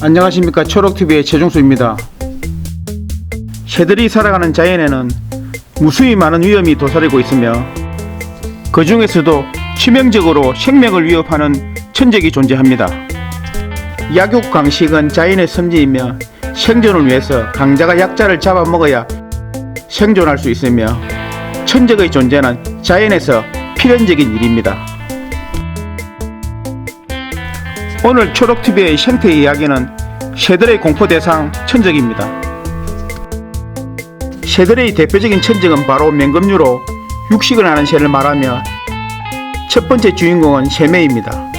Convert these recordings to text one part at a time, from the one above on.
안녕하십니까 초록TV의 최종수입니다. 새들이 살아가는 자연에는 무수히 많은 위험이 도사리고 있으며 그 중에서도 치명적으로 생명을 위협하는 천적이 존재합니다. 약육 강식은 자연의 선지이며 생존을 위해서 강자가 약자를 잡아먹어야 생존할 수 있으며 천적의 존재는 자연에서 필연적인 일입니다. 오늘 초록TV의 생태 이야기는 새들의 공포 대상 천적입니다. 새들의 대표적인 천적은 바로 맹금류로 육식을 하는 새를 말하며 첫 번째 주인공은 새매입니다.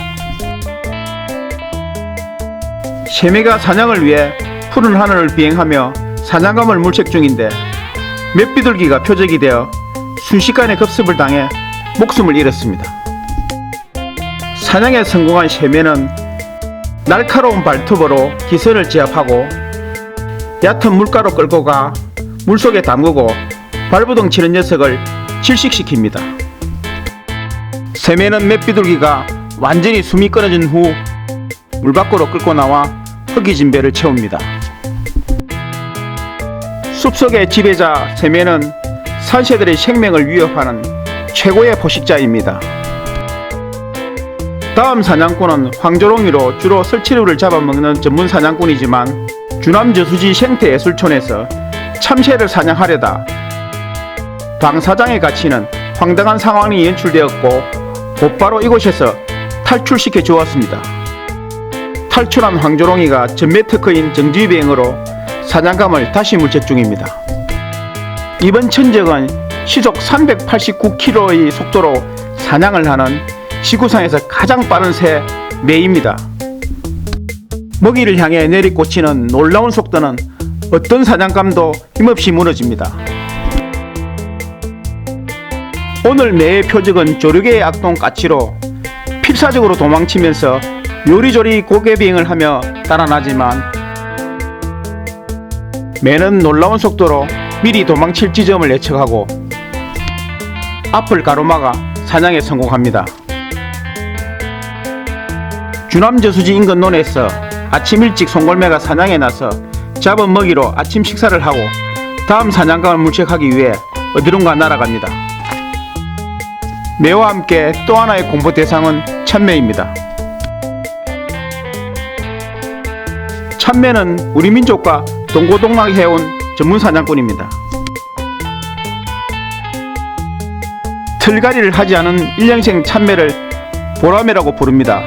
새매가 사냥을 위해 푸른 하늘을 비행하며 사냥감을 물색 중인데 맷비둘기가 표적이 되어 순식간에 급습을 당해 목숨을 잃었습니다. 사냥에 성공한 새매는 날카로운 발톱으로 기선을 제압하고 얕은 물가로 끌고 가 물속에 담그고 발부동 치는 녀석을 질식시킵니다. 새매는 맷비둘기가 완전히 숨이 끊어진 후 물 밖으로 끌고 나와 흙이진 배를 채웁니다. 숲속의 지배자 새매는 산새들의 생명을 위협하는 최고의 포식자입니다. 다음 사냥꾼은 황조롱이로 주로 설치류를 잡아먹는 전문 사냥꾼이지만 주남 저수지 생태예술촌에서 참새를 사냥하려다 방사장에 갇히는 황당한 상황이 연출되었고 곧바로 이곳에서 탈출시켜 주었습니다. 탈출한 황조롱이가 전매 특허인 정지비행으로 사냥감을 다시 물색 중입니다. 이번 천적은 시속 389km의 속도로 사냥을 하는 지구상에서 가장 빠른 새 매입니다. 먹이를 향해 내리꽂히는 놀라운 속도는 어떤 사냥감도 힘없이 무너집니다. 오늘 매의 표적은 조류계의 악동 까치로 필사적으로 도망치면서 요리조리 고개 비행을 하며 달아나지만 매는 놀라운 속도로 미리 도망칠 지점을 예측하고 앞을 가로막아 사냥에 성공합니다. 주남저수지 인근 논에서 아침 일찍 송골매가 사냥에 나서 잡은 먹이로 아침 식사를 하고 다음 사냥감을 물색하기 위해 어디론가 날아갑니다. 매와 함께 또 하나의 공포 대상은 참매입니다. 참매는 우리 민족과 동고동락 해온 전문 사냥꾼입니다. 틀가리를 하지 않은 일년생 참매를 보라매라고 부릅니다.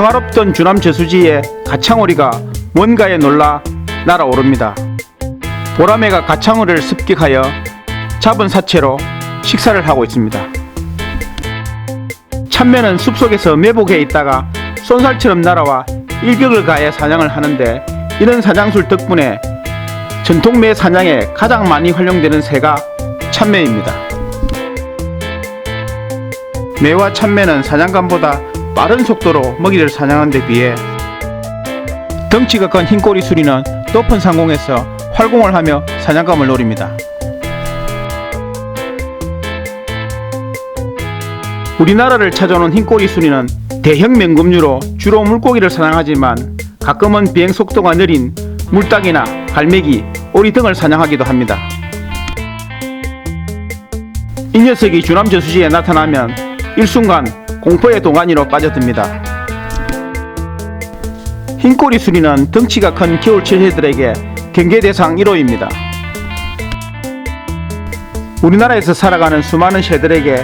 평화롭던 주남 저수지에 가창오리가 뭔가에 놀라 날아오릅니다. 보라매가 가창오리를 습격하여 잡은 사체로 식사를 하고 있습니다. 참매는 숲속에서 매복해 있다가 쏜살처럼 날아와 일격을 가해 사냥을 하는데 이런 사냥술 덕분에 전통매 사냥에 가장 많이 활용되는 새가 참매입니다. 매와 참매는 사냥감보다 빠른 속도로 먹이를 사냥하는 데 비해 덩치가 큰 흰꼬리 수리는 높은 상공에서 활공을 하며 사냥감을 노립니다. 우리나라를 찾아오는 흰꼬리 수리는 대형 맹금류로 주로 물고기를 사냥하지만 가끔은 비행 속도가 느린 물닭이나 갈매기, 오리 등을 사냥하기도 합니다. 이 녀석이 주남 저수지에 나타나면 일순간 공포의 동안이로 빠져듭니다. 흰꼬리 수리는 덩치가 큰 겨울철 새들에게 경계 대상 1호입니다. 우리나라에서 살아가는 수많은 새들에게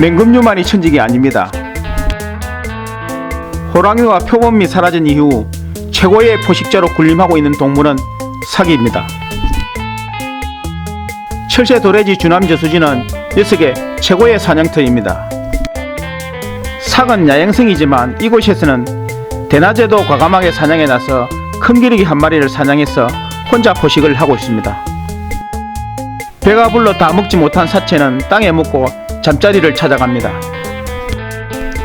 맹금류만이 천직이 아닙니다. 호랑이와 표범이 사라진 이후 최고의 포식자로 군림하고 있는 동물은 사기입니다. 철새 도래지 주남 저수지는 녀석의 최고의 사냥터입니다. 삭은 야행성이지만 이곳에서는 대낮에도 과감하게 사냥에 나서 큰 기러기 한 마리를 사냥해서 혼자 포식을 하고 있습니다. 배가 불러 다 먹지 못한 사체는 땅에 묻고 잠자리를 찾아갑니다.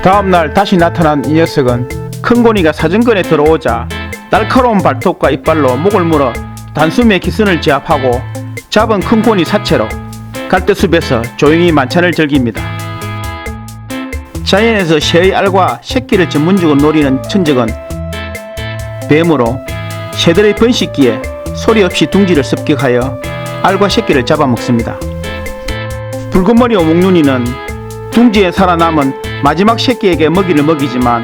다음날 다시 나타난 이 녀석은 큰 고니가 사정권에 들어오자 날카로운 발톱과 이빨로 목을 물어 단숨에 기선을 제압하고 잡은 큰 고니 사체로 갈대숲에서 조용히 만찬을 즐깁니다. 자연에서 새의 알과 새끼를 전문적으로 노리는 천적은 뱀으로 새들의 번식기에 소리 없이 둥지를 습격하여 알과 새끼를 잡아먹습니다. 붉은머리 오목눈이는 둥지에 살아남은 마지막 새끼에게 먹이를 먹이지만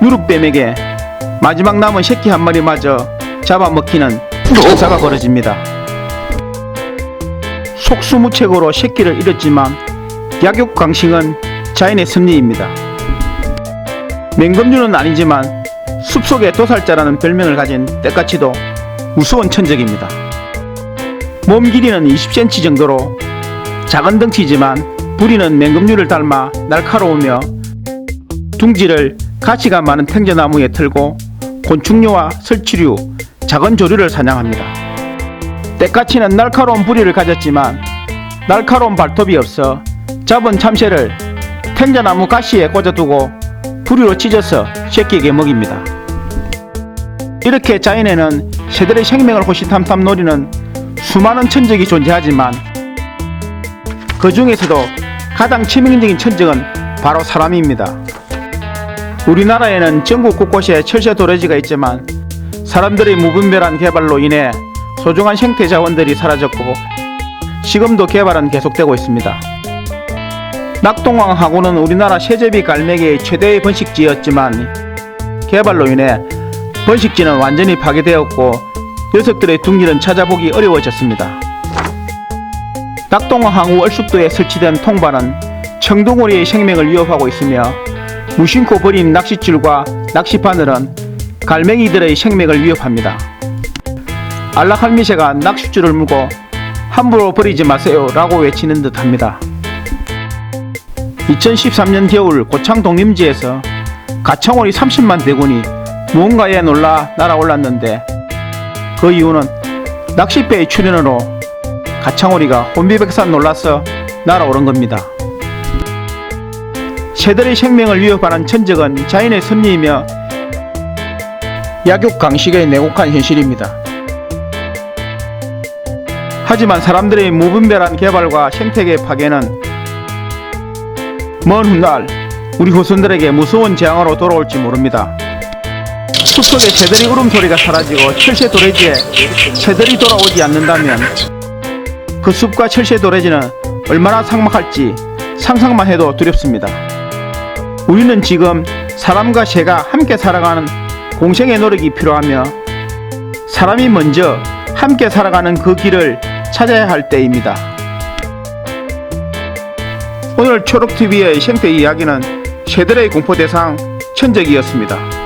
누룩뱀에게 마지막 남은 새끼 한 마리마저 잡아먹히는 천사가 벌어집니다. 속수무책으로 새끼를 잃었지만 약육강식은 자연의 섭리입니다. 맹금류는 아니지만 숲속의 도살자라는 별명을 가진 때까치도 무서운 천적입니다. 몸 길이는 20cm 정도로 작은 덩치지만 부리는 맹금류를 닮아 날카로우며 둥지를 가치가 많은 탱저나무에 틀고 곤충류와 설치류, 작은 조류를 사냥합니다. 때까치는 날카로운 부리를 가졌지만 날카로운 발톱이 없어 잡은 참새를 탱자나무 가시에 꽂아두고 부리로 찢어서 새끼에게 먹입니다. 이렇게 자연에는 새들의 생명을 호시탐탐 노리는 수많은 천적이 존재하지만 그 중에서도 가장 치명적인 천적은 바로 사람입니다. 우리나라에는 전국 곳곳에 철새 도래지가 있지만 사람들의 무분별한 개발로 인해 소중한 생태 자원들이 사라졌고 지금도 개발은 계속되고 있습니다. 낙동강하고는 우리나라 세제비 갈매기의 최대의 번식지였지만 개발로 인해 번식지는 완전히 파괴되었고 녀석들의 둥지는 찾아보기 어려워졌습니다. 낙동강항구 얼숙도에 설치된 통발은 청둥오리의 생명을 위협하고 있으며 무심코 버린 낚싯줄과 낚시바늘은 갈매기들의 생명을 위협합니다. 안락할미새가 낚싯줄을 물고 함부로 버리지 마세요 라고 외치는 듯 합니다. 2013년 겨울 고창 독림지에서 가창오리 30만 대군이 무언가에 놀라 날아올랐는데 그 이유는 낚싯배의 출현으로 가창오리가 혼비백산 놀라서 날아오른 겁니다. 새들의 생명을 위협하는 천적은 자연의 섭리이며 약육 강식의 냉혹한 현실입니다. 하지만 사람들의 무분별한 개발과 생태계 파괴는 먼 훗날 우리 후손들에게 무서운 재앙으로 돌아올지 모릅니다. 숲속의 새들의 울음소리가 사라지고 철새 도래지에 새들이 돌아오지 않는다면 그 숲과 철새 도래지는 얼마나 삭막할지 상상만 해도 두렵습니다. 우리는 지금 사람과 새가 함께 살아가는 공생의 노력이 필요하며 사람이 먼저 함께 살아가는 그 길을 찾아야 할 때입니다. 오늘 초록TV의 생태 이야기는 새들의 공포 대상 천적이었습니다.